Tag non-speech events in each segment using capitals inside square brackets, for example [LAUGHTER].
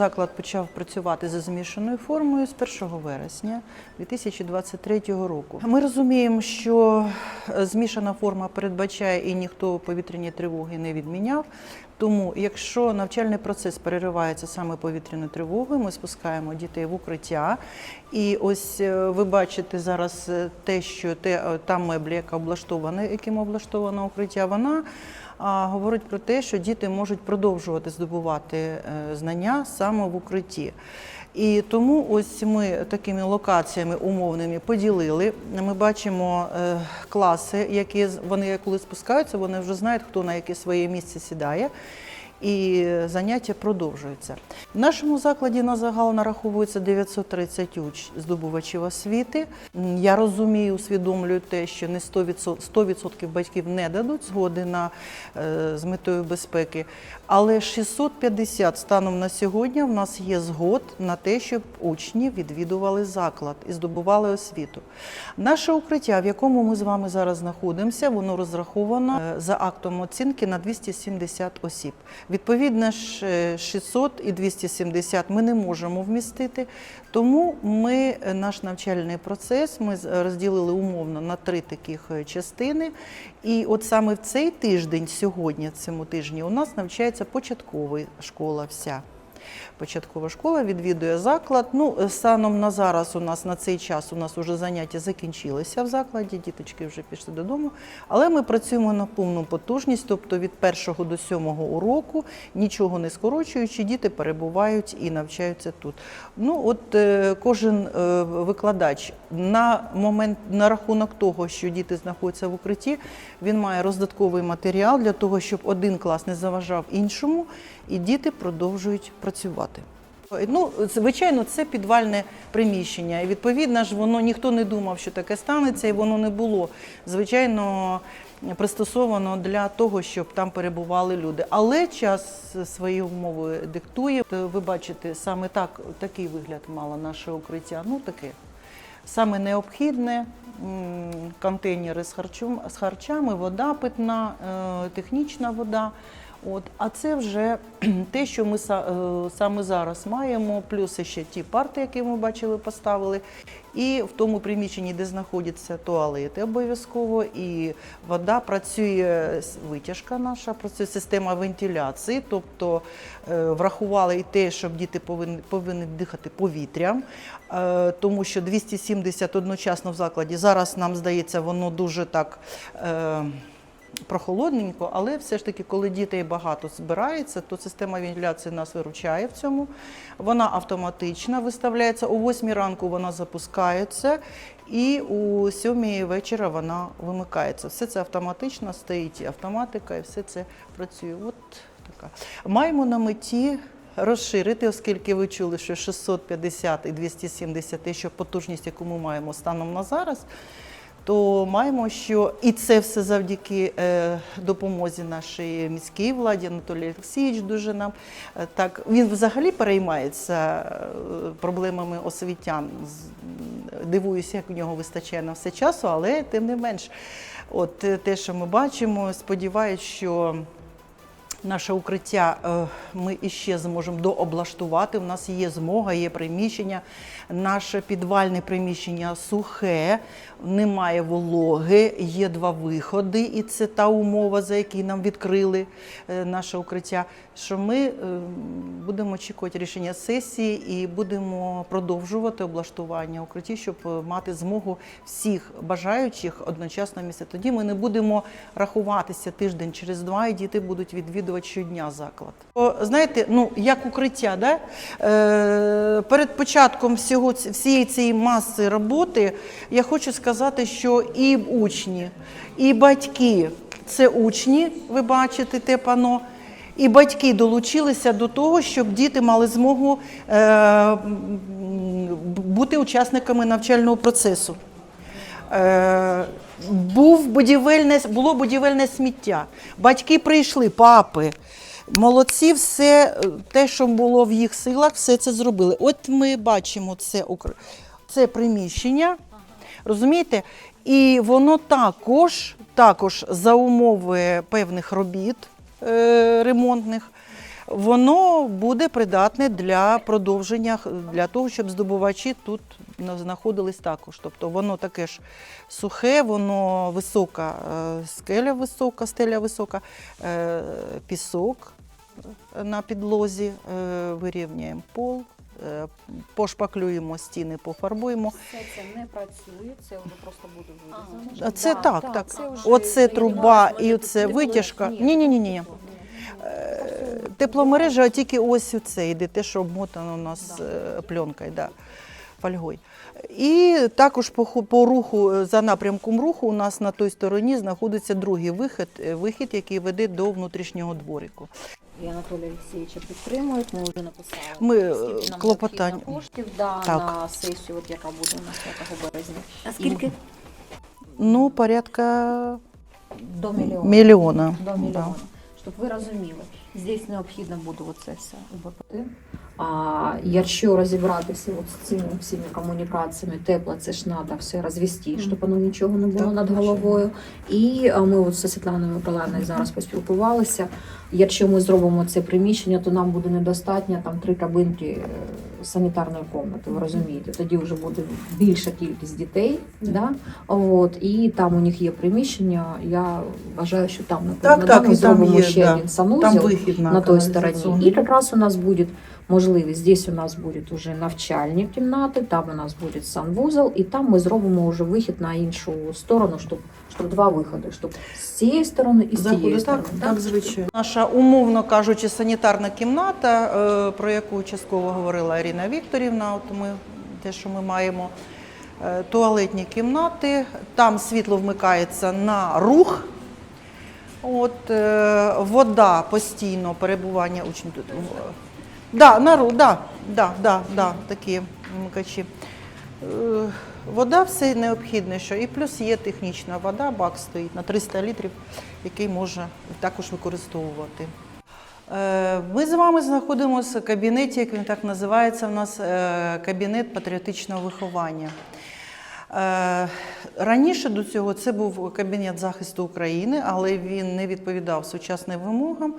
заклад почав працювати за змішаною формою з 1 вересня 2023 року. Ми розуміємо, що е, змішана форма передбачає і ніхто повітряні тривоги не відміняв. Тому, якщо навчальний процес переривається саме повітряною тривогою, ми спускаємо дітей в укриття. І ось е, ви бачите зараз е, те, що те, та меблі, яка облаштована, яким облаштовано укриття, вона говорить про те, що діти можуть продовжувати здобувати е, знання саме в укритті. І тому ось ми такими локаціями умовними поділили. Ми бачимо е, класи, які вони коли спускаються, вони вже знають, хто на яке своє місце сідає. І заняття продовжуються. В нашому закладі на загал нараховується 930 уч здобувачів освіти. Я розумію, усвідомлюю те, що не 100%, 100% батьків не дадуть згоди на, е, з метою безпеки, але 650 станом на сьогодні в нас є згод на те, щоб учні відвідували заклад і здобували освіту. Наше укриття, в якому ми з вами зараз знаходимося, воно розраховано е, за актом оцінки на 270 осіб. Відповідно е, 600 і 270 ми не можемо вмістити, тому ми е, наш навчальний процес ми розділили умовно на три таких е, частини. І от саме в цей тиждень, сьогодні, цьому тижні, у нас навчається початкова школа вся. Початкова школа відвідує заклад. Ну, е, станом на зараз у нас на цей час у нас вже заняття закінчилися в закладі, діточки вже пішли додому. Але ми працюємо на повну потужність, тобто від першого до сьомого уроку, нічого не скорочуючи, діти перебувають і навчаються тут. Ну, от е, кожен е, викладач на момент на рахунок того, що діти знаходяться в укритті, він має роздатковий матеріал для того, щоб один клас не заважав іншому, і діти продовжують працювати. Ну, звичайно, це підвальне приміщення. І відповідно ж, воно ніхто не думав, що таке станеться, і воно не було. Звичайно, пристосовано для того, щоб там перебували люди. Але час свої умови диктує. Ви бачите, саме так такий вигляд мало наше укриття. Ну таке. Саме необхідне контейнери з харчами, вода питна, е, технічна вода. От, а це вже [CLEARS THROAT] те, що ми е, саме зараз маємо, плюс ще ті парти, які ми бачили, поставили. І в тому приміщенні, де знаходяться туалети обов'язково, і вода працює витяжка наша, працює система вентиляції, тобто е, врахували і те, щоб діти повинні, повинні дихати повітрям, е, тому що 270 одночасно в закладі. Зараз нам здається, воно дуже так. Прохолодненько, але все ж таки, коли дітей багато збирається, то система вентиляції нас виручає в цьому. Вона автоматична виставляється. О 8 ранку вона запускається, і у 7 вечора вона вимикається. Все це автоматично стоїть, автоматика, і все це працює. От така. Маємо на меті. Розширити, оскільки ви чули, що 650 і 270, те, що потужність, яку ми маємо станом на зараз, то маємо, що і це все завдяки е, допомозі нашій міській владі. Анатолій Олексійович дуже нам е, так. Він взагалі переймається е, проблемами освітян. Дивуюся, як у нього вистачає на все часу, але тим не менш, от те, що ми бачимо, сподіваюся, що. Наше укриття е, ми іще зможемо дооблаштувати. У нас є змога, є приміщення. Наше підвальне приміщення сухе, немає вологи, є два виходи, і це та умова, за який нам відкрили е, наше укриття. Що ми е, будемо очікувати рішення сесії і будемо продовжувати облаштування укритті, щоб мати змогу всіх бажаючих одночасно місце. Тоді ми не будемо рахуватися тиждень через два, і діти будуть відвідувати щодня заклад. Знаєте, ну як укриття, да? е, перед початком всього всієї цієї маси роботи я хочу сказати, що і учні, і батьки це учні, ви бачите те пано. І батьки долучилися до того, щоб діти мали змогу е, бути учасниками навчального процесу. Е, був будівельне, було будівельне сміття. Батьки прийшли, папи. Молодці, все е, те, що було в їх силах, все це зробили. От ми бачимо це, це приміщення, розумієте? І воно також, також за умови певних робіт е, ремонтних. Воно буде придатне для продовження, для того, щоб здобувачі тут знаходились також. Тобто воно таке ж сухе, воно висока, е, скеля висока, стеля висока, е, пісок на підлозі, е, вирівняємо пол, пошпаклюємо стіни, пофарбуємо. Все це не працює, це вже просто буде вирізано. А Це Да, так, да, так. це Оце труба і оце тут витяжка. Ні, ні, ні. ні. Тепломережа, а тільки ось оце йде, те, що обмотано у нас Да. е, пленкою, да, фольгою. І також по, по руху, е, за напрямком руху, у нас на той стороні знаходиться другий вихід, е, вихід, який веде до внутрішнього дворику. І Анатолія Олексійовича підтримують. Ми вже написали Ми, е, нам клопотань. коштів да, Так. на сесію, от яка буде у нас 5 березня. А скільки? Ну, порядка До мільйона. мільйона. До Да. Щоб ви розуміли, здесь необхідно буде оце все УБП. А якщо розібратися от з цими всіми комунікаціями, тепло, це ж треба все розвести, щоб воно нічого не було Так, над головою. І ми от з Світланою Миколаївною зараз поспілкувалися. Якщо ми зробимо це приміщення, то нам буде недостатньо там три кабинки е, санітарної кімнати. Ви розумієте? Тоді вже буде більша кількість дітей. Да? От, і там у них є приміщення. Я вважаю, що там Так, напевно, так, і там зробимо є, ще да. один санузел на, на той стороне. каналізаційний. И как раз у нас будет можливість. Здесь у нас будуть уже навчальні кімнати, там у нас буде санвузол, і там ми зробимо вже вихід на іншу сторону, щоб, щоб два виходи, щоб з цієї сторони і з цієї Заходи, сторони. так, так, звичайно. Наша, умовно кажучи, санітарна кімната, е, про яку частково говорила Ірина Вікторівна, от ми, те, що ми маємо, е, туалетні кімнати, там світло вмикається на рух. От, е, вода постійно перебування учнів Да, на рух, да, да, да, да, такі вмикачі. Е, Вода все необхідне, що і плюс є технічна вода, бак стоїть на 300 літрів, який можна також використовувати. Е, Ми з вами знаходимося в кабінеті, як він так називається, у нас е, кабінет патріотичного виховання. Е, Раніше до цього це був кабінет захисту України, але він не відповідав сучасним вимогам.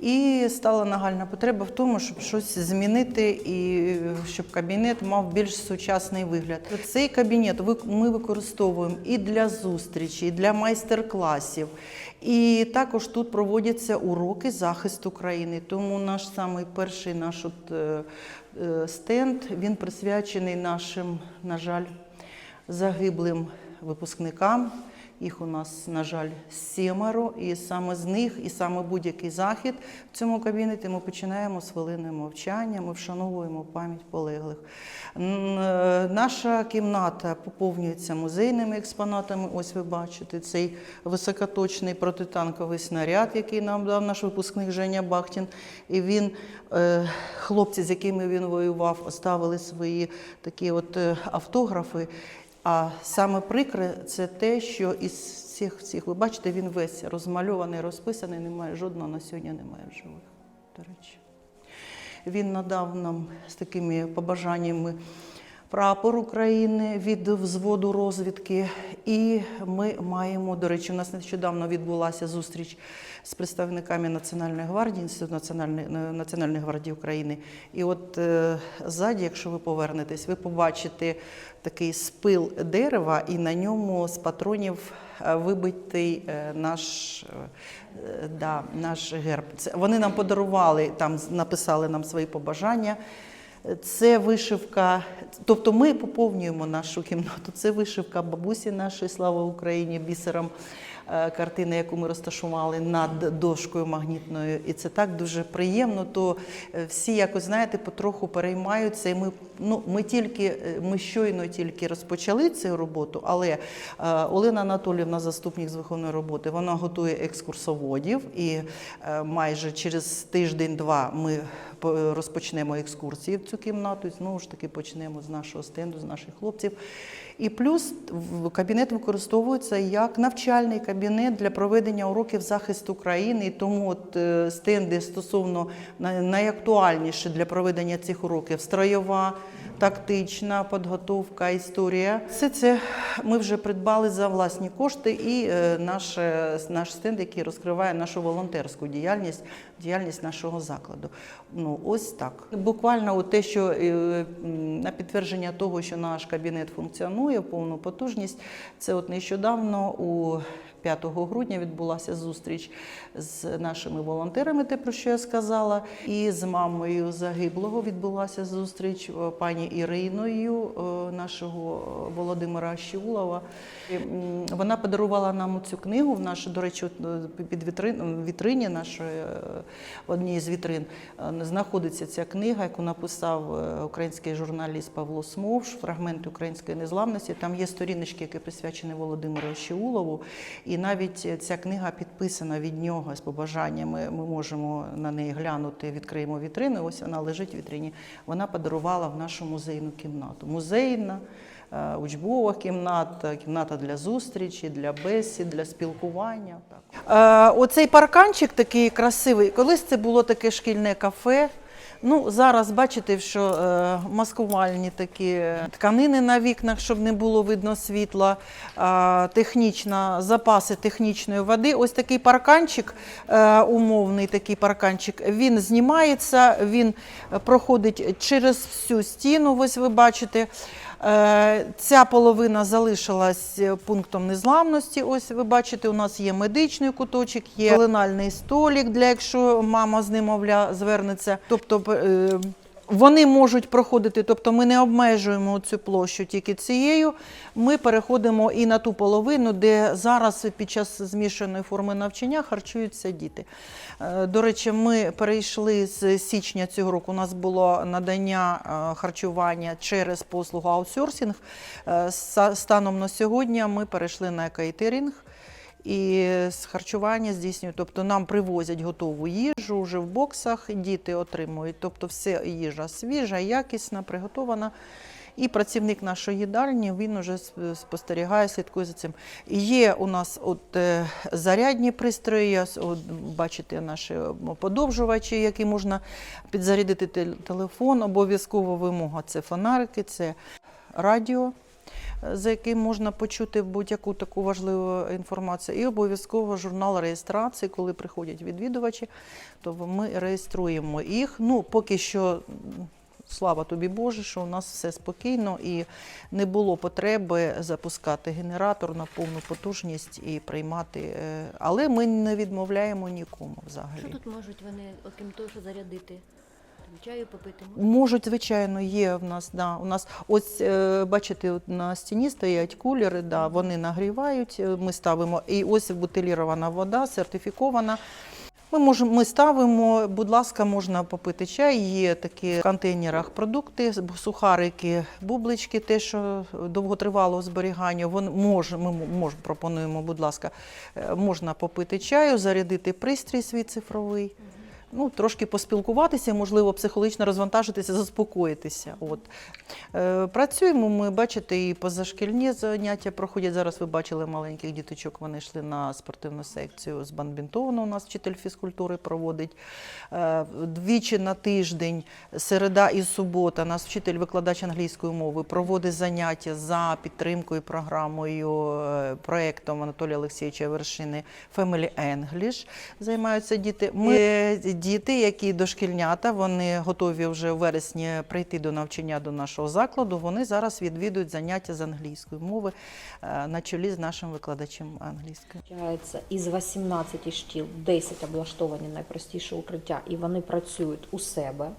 І стала нагальна потреба в тому, щоб щось змінити і щоб кабінет мав більш сучасний вигляд. Цей кабінет ми використовуємо і для зустрічі, і для майстер-класів. І також тут проводяться уроки захисту країни. Тому наш самий перший наш от, е, е, стенд він присвячений нашим, на жаль, загиблим випускникам. Їх у нас, на жаль, сімеро, і саме з них, і саме будь-який захід в цьому кабінеті ми починаємо з хвилини мовчання, ми вшановуємо пам'ять полеглих. Е, Наша кімната поповнюється музейними експонатами. Ось ви бачите цей високоточний протитанковий снаряд, який нам дав наш випускник Женя Бахтін. І він, е, хлопці, з якими він воював, оставили свої такі от е, автографи. А саме прикре це те, що із всіх цих, ви бачите, він весь розмальований, розписаний, немає жодного на сьогодні немає в живих, до речі. Він надав нам з такими побажаннями прапор України від взводу розвідки. І ми маємо, до речі, у нас нещодавно відбулася зустріч з представниками Національної гвардії, Інституту Національної, Національної гвардії України. І от е, ззаді, якщо ви повернетесь, ви побачите такий спил дерева, і на ньому з патронів е, вибитий е, наш, е, да, наш герб. Це, вони нам подарували, там написали нам свої побажання. Це вишивка, тобто ми поповнюємо нашу кімнату. Це вишивка бабусі нашої слава Україні бісером. е, Картини, яку ми розташували над дошкою магнітною, і це так дуже приємно. То е, всі якось знаєте, потроху переймаються. І ми ну ми тільки е, ми щойно тільки розпочали цю роботу, але Олена Анатоліївна, заступник з виховної роботи, вона готує екскурсоводів, і майже через тиждень-два ми розпочнемо екскурсії в цю кімнату. І знову ж таки почнемо з нашого стенду, з наших хлопців. І плюс кабінет використовується як навчальний кабінет для проведення уроків захисту країни. І тому от е, стенди стосовно най- найактуальніше для проведення цих уроків строєва, тактична підготовка, історія. Все це ми вже придбали за власні кошти і е, наш, е, наш стенд, який розкриває нашу волонтерську діяльність, діяльність нашого закладу. Ну, ось так. Буквально от те, що е, на підтвердження того, що наш кабінет функціонує повну потужність, це от нещодавно у 5 грудня відбулася зустріч з нашими волонтерами, те про що я сказала, і з мамою загиблого відбулася зустріч е, пані Іриною, е, нашого Володимира Щулова. Вона подарувала нам цю книгу в нашу, до речі, е, під вітрин, вітрині нашої е, одній з вітрин е, знаходиться ця книга, яку написав е, український журналіст Павло Смовш, фрагменти української незламності. Там є сторіночки, які присвячені Володимиру Щеулову. І навіть ця книга підписана від нього з побажаннями. Ми можемо на неї глянути, відкриємо вітрину. Ось вона лежить в вітрині. Вона подарувала в нашу музейну кімнату. Музейна. е, Учбова кімната, кімната для зустрічі, для бесід, для спілкування. Так. Е, оцей парканчик такий красивий. Колись це було таке шкільне кафе. Ну, зараз бачите, що е, маскувальні такі тканини на вікнах, щоб не було видно світла, е, технічна, запаси технічної води. Ось такий парканчик, е, умовний такий парканчик, він знімається, він проходить через всю стіну. Ось ви бачите. Е, Ця половина залишилась е, пунктом незламності. Ось ви бачите, у нас є медичний куточок, є пеленальний столік, для якщо мама з немовля звернеться. Тобто е, вони можуть проходити, тобто ми не обмежуємо цю площу тільки цією. Ми переходимо і на ту половину, де зараз під час змішаної форми навчання харчуються діти. Е, До речі, ми перейшли з січня цього року. У нас було надання е, харчування через послугу аутсорсинг. Е, Станом на сьогодні ми перейшли на кейтерінг. І з харчування здійснюють, тобто нам привозять готову їжу вже в боксах, діти отримують. Тобто все їжа свіжа, якісна, приготована. І працівник нашої їдальні він уже спостерігає, слідкує за цим. Є у нас от, е, зарядні пристрої, от, бачите наші подовжувачі, які можна підзарядити телефон. Обов'язкова вимога це фонарики, це радіо за яким можна почути будь-яку таку важливу інформацію. І обов'язково журнал реєстрації, коли приходять відвідувачі, то ми реєструємо їх. Ну, поки що. Слава тобі Боже, що у нас все спокійно і не було потреби запускати генератор на повну потужність і приймати. е, Але ми не відмовляємо нікому взагалі. Що тут можуть вони, окрім того, що зарядити? Чаю попити? Можуть, звичайно, є в нас. Да. У нас ось е, бачите, от на стіні стоять кулери, да, вони нагрівають. е, Ми ставимо і ось бутилірована вода, сертифікована. Ми можемо, ми ставимо, будь ласка, можна попити чай. Є такі в контейнерах продукти, сухарики, бублички, те, що довготривалого зберігання. Вон може, ми мож, пропонуємо, будь ласка, е, можна попити чаю, зарядити пристрій свій цифровий. Ну, трошки поспілкуватися, можливо, психологічно розвантажитися, заспокоїтися. От. Е, працюємо ми, бачите, і позашкільні заняття проходять. Зараз ви бачили маленьких діточок, вони йшли на спортивну секцію з бадмінтону. У нас вчитель фізкультури проводить. Е, двічі на тиждень, середа і субота, нас вчитель-викладач англійської мови проводить заняття за підтримкою програмою, е, проєктом Анатолія Олексійовича Вершини Family English. Займаються діти. Ми діти, які дошкільнята, вони готові вже в вересні прийти до навчання до нашого закладу. Вони зараз відвідують заняття з англійської мови е, на чолі з нашим викладачем англійської. Із 18 шкіл 10 облаштовані найпростіше укриття, і вони працюють у себе.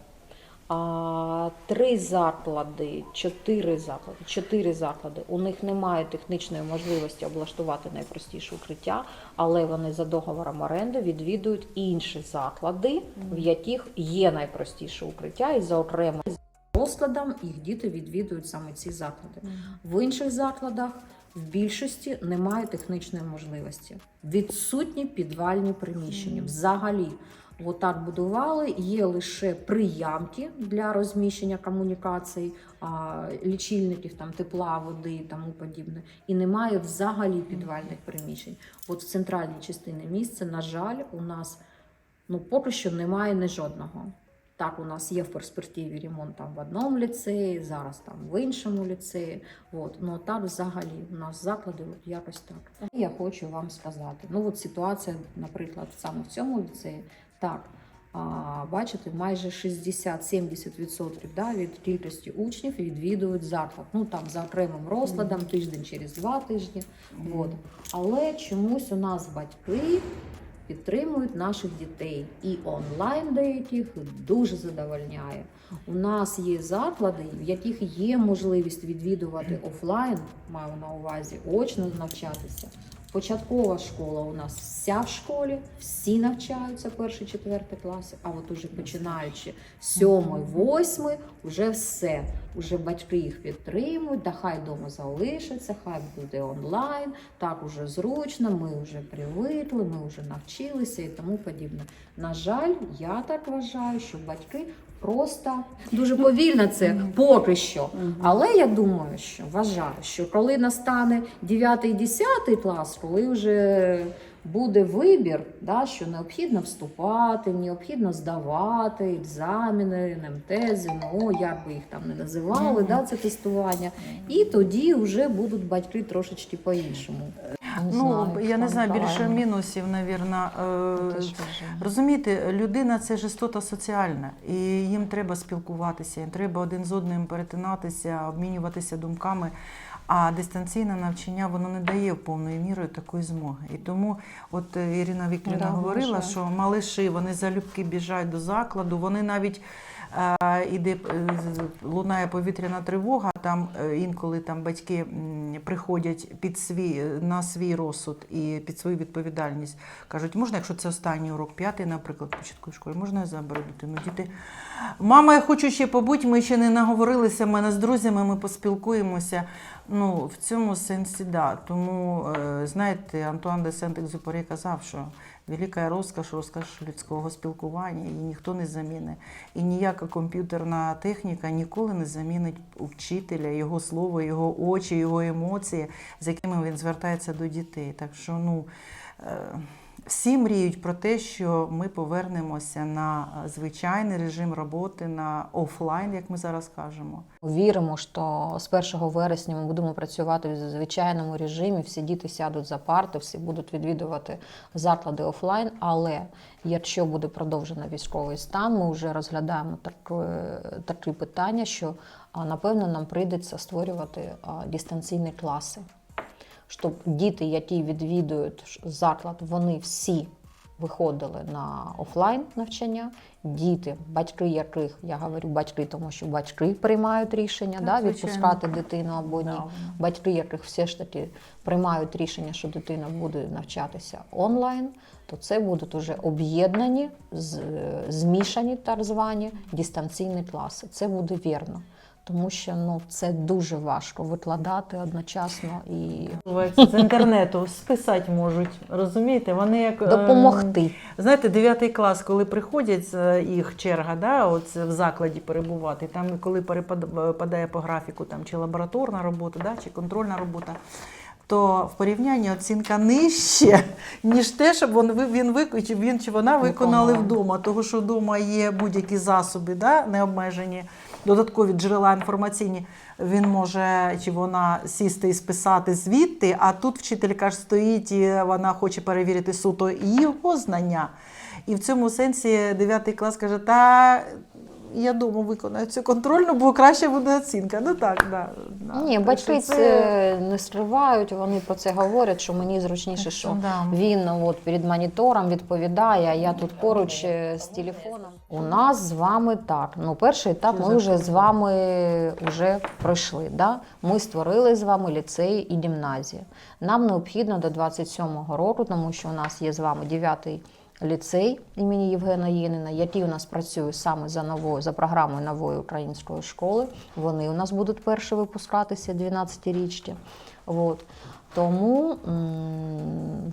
А три заклади, чотири заклади, чотири заклади. У них немає технічної можливості облаштувати найпростіше укриття, але вони за договором оренди відвідують інші заклади, в яких є найпростіше укриття, і за окремим розкладом їх діти відвідують саме ці заклади. В інших закладах в більшості немає технічної можливості. Відсутні підвальні приміщення. Взагалі, отак будували. Є лише приямки для розміщення комунікацій, лічильників там тепла, води і тому подібне. І немає взагалі підвальних приміщень. От в центральній частині місця, на жаль, у нас ну поки що немає ні жодного. Так, у нас є в перспективі ремонт там в одному ліцеї, зараз там в іншому ліцеї. От. Ну так взагалі у нас заклади от якось так. Я хочу вам сказати. Ну от ситуація, наприклад, саме в цьому ліцеї, так. Бачите, майже 60-70% да, від кількості учнів відвідують заклад. Ну там за окремим розкладом, тиждень через два тижні. От. Але чомусь у нас батьки підтримують наших дітей. І онлайн деяких дуже задовольняє. У нас є заклади, в яких є можливість відвідувати офлайн, маю на увазі, очно навчатися. Початкова школа у нас вся в школі, всі навчаються перший, четвертий класи, а от уже починаючи сьомий, восьмий, вже все. Уже батьки їх підтримують, да хай вдома залишаться, хай буде онлайн, так уже зручно, ми вже привикли, ми вже навчилися і тому подібне. На жаль, я так вважаю, що батьки просто дуже повільно це поки що. Але я думаю, що вважаю, що коли настане 9-10 клас, коли вже буде вибір, да, що необхідно вступати, необхідно здавати екзамени, НМТ, ЗНО, як би їх там не називали, да, це тестування. І тоді вже будуть батьки трошечки по-іншому. Ну, я не знаю, більше мінусів, навірно. Е, вважаю. Розумієте, людина це ж істота соціальна, і їм треба спілкуватися, їм треба один з одним перетинатися, обмінюватися думками. А дистанційне навчання воно не дає повною мірою такої змоги. І тому, от е, Ірина Вікторівна Да, говорила, що малиші вони залюбки біжать до закладу, вони навіть іде е, лунає повітряна тривога. Там е, інколи там батьки приходять під свій на свій розсуд і під свою відповідальність. Кажуть, можна, якщо це останній урок, п'ятий, наприклад, початку школи можна я заберу дитину? Діти, мама, я хочу ще побути, ми ще не наговорилися, мене з друзями, ми поспілкуємося. Ну, в цьому сенсі, да. Тому, е, знаєте, Антуан де Сент-Екзюпері казав, що велика розкаш, розкаш людського спілкування, її ніхто не замінить. І ніяка комп'ютерна техніка ніколи не замінить вчителя, його слово, його очі, його емоції, з якими він звертається до дітей. Так що, ну. Е, Всі мріють про те, що ми повернемося на е, звичайний режим роботи, на офлайн, як ми зараз кажемо. Віримо, що з 1 вересня ми будемо працювати в звичайному режимі. Всі діти сядуть за парти, всі будуть відвідувати заклади офлайн. Але якщо буде продовжено військовий стан, ми вже розглядаємо таке- такі питання, що напевно нам прийдеться створювати дистанційні класи, щоб діти, які відвідують заклад, вони всі виходили на офлайн навчання. Діти, батьки яких я говорю батьки, тому що батьки приймають рішення Так, да, відпускати дитину або ні. Да. Батьки, яких все ж таки приймають рішення, що дитина буде навчатися онлайн, то це будуть уже об'єднані, змішані так звані дистанційні класи. Це буде вірно. Тому що ну це дуже важко викладати одночасно і З інтернету списати можуть, розумієте? Вони як ем, допомогти. Знаєте, 9 клас, коли приходять е, їх черга, да, от в закладі перебувати, там коли перепадає по графіку там, чи лабораторна робота, да, чи контрольна робота, то в порівнянні оцінка нижче, [LAUGHS] ніж те, щоб він, він, він чи вона виконали вдома. Тому що вдома є будь-які засоби, да, необмежені, додаткові джерела інформаційні. Він може чи вона сісти і списати звідти, а тут вчителька ж стоїть і вона хоче перевірити суто його знання. І в цьому сенсі 9 клас каже, та я дома виконаю цю контрольну, бо краще буде оцінка. Ну так, да. да. Ні, Так батьки це не скривають, вони про це говорять, що мені зручніше, що да. він от, перед монітором відповідає, а я тут поруч е, з телефоном. У нас з вами так. Ну, перший етап ми вже з вами вже пройшли. Да? Ми створили з вами ліцей і гімназію. Нам необхідно до 27-го року, тому що у нас є з вами 9-й ліцей імені Євгена Єнина, який у нас працює саме за новою за програмою нової української школи. Вони у нас будуть перші випускатися 12-річки. От. Тому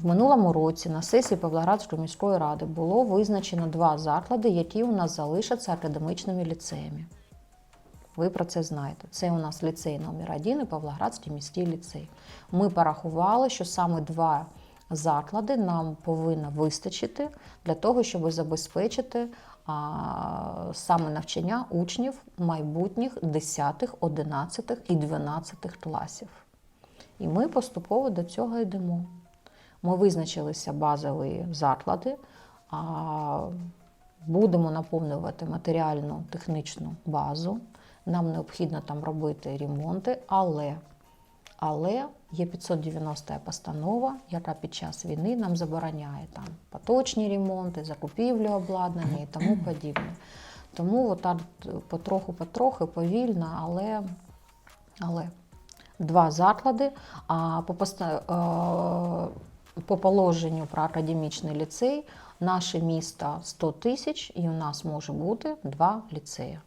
в минулому році на сесії Павлоградської міської ради було визначено два заклади, які у нас залишаться академічними ліцеями. Ви про це знаєте. Це у нас ліцей номер 1 і Павлоградський міський ліцей. Ми порахували, що саме два заклади нам повинно вистачити для того, щоб забезпечити а, саме навчання учнів майбутніх 10, 11 і 12 класів. І ми поступово до цього йдемо. Ми визначилися базові заклади, а, будемо наповнювати матеріальну технічну базу. Нам необхідно там робити ремонти, але, але є 590 постанова, яка під час війни нам забороняє там поточні ремонти, закупівлю обладнання і тому подібне. Тому отак потроху-потроху, повільно, але, але два заклади. А по, е, по положенню про академічний ліцей наше місто 100 тисяч, і у нас може бути два ліцеї.